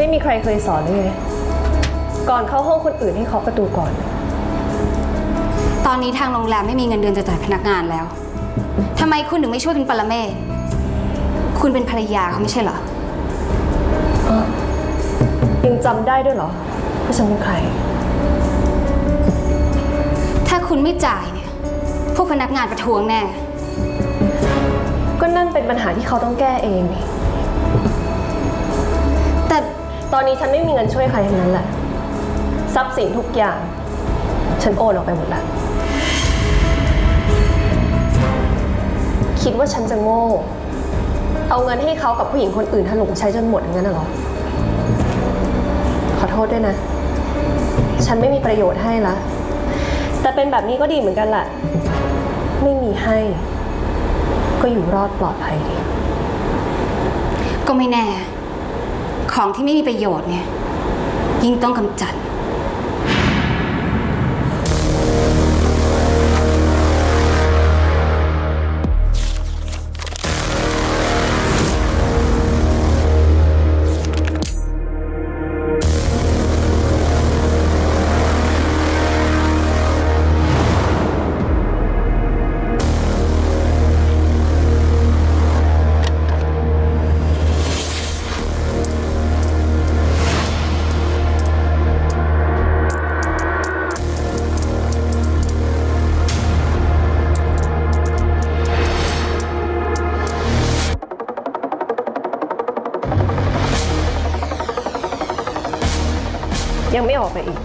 ไม่มีใครเคยสอนเลยไงก่อนเข้าห้องคนอื่นให้เคาะประตูก่อน ตอนนี้ทางโรงแรมไม่มีเงินเดือนจะจ่ายพนักงานแล้ว ทำไมคุณถึงไม่ช่วยคุณปรเมศคุณเป็นภรรยาเขาไม่ใช่เหรอ ยังจำได้ด้วยเหรอว่าฉันเป็นใคร ถ้าคุณไม่จ่ายเนี่ย พวกพนักงานประท้วงแน่ ก็นั่นเป็นปัญหาที่เขาต้องแก้เองนี่แต่ ตอนนี้ฉันไม่มีเงินช่วยใครทั้งนั้นแหละ ทรัพย์สินทุกอย่าง ฉันโอนออกไปหมดแล้ว คิดว่าฉันจะโง่ เอาเงินให้เขากับผู้หญิงคนอื่นถลุงใช้จนหมดอย่างนั้นน่ะเหรอ ขอโทษด้วยนะ ฉันไม่มีประโยชน์ให้ละ แต่เป็นแบบนี้ก็ดีเหมือนกันแหละ ไม่มีให้ ก็อยู่รอดปลอดภัยดี ก็ไม่แน่ ของที่ไม่มีประโยชน์เนี่ยยิ่งต้องกำจัด ยังไม่ออกไปอีก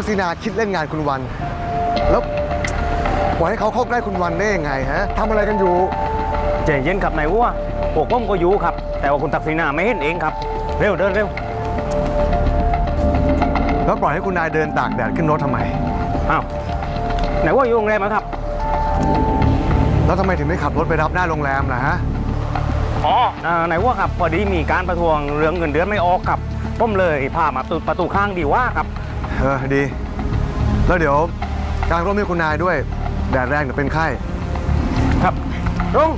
ทักษิณาคิดเล่นงานคุณวัน แล้วปล่อยให้เขาเข้าใกล้คุณวันได้ยังไงฮะทำอะไรกันอยู่ใจเย็นครับนายวัวพวกผมก็อยู่ครับ แต่ว่าคุณตักษิณาไม่เห็นเองครับ เร็วเดินเร็ว แล้วปล่อยให้คุณนายเดินตากแดดขึ้นรถทำไม อ้าวไหนว่าอยู่โรงแรมนะครับ แล้วทำไมถึงไม่ขับรถไปรับหน้าโรงแรมล่ะฮะ อ๋ออ่าไหนว่าครับพอดีมีการประท้วงเรื่องเงินเดือนไม่ออกครับผมเลยพามาประตูประตูข้างดีว่าครับ เออดี แล้วเดี๋ยวกางร่มให้คุณนายด้วย แดดแรงเดี๋ยวเป็นไข้ ครับรุง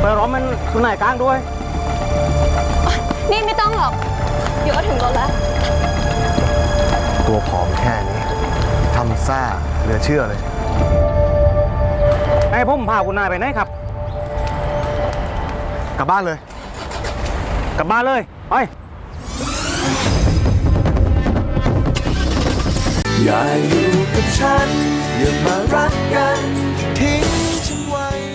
เปิดร้อมมันคุณนายกลางด้วย นี่ไม่ต้องหรอก เดี๋ยวก็ถึงรถแล้ว ตัวผอมแค่นี้ทำซ่าเหลือเชื่อเลยให้ผมพาคุณนายไปไหนครับ กลับบ้านเลย กลับบ้านเลยไป อย่าอยู่กับฉัน อย่ามารักกัน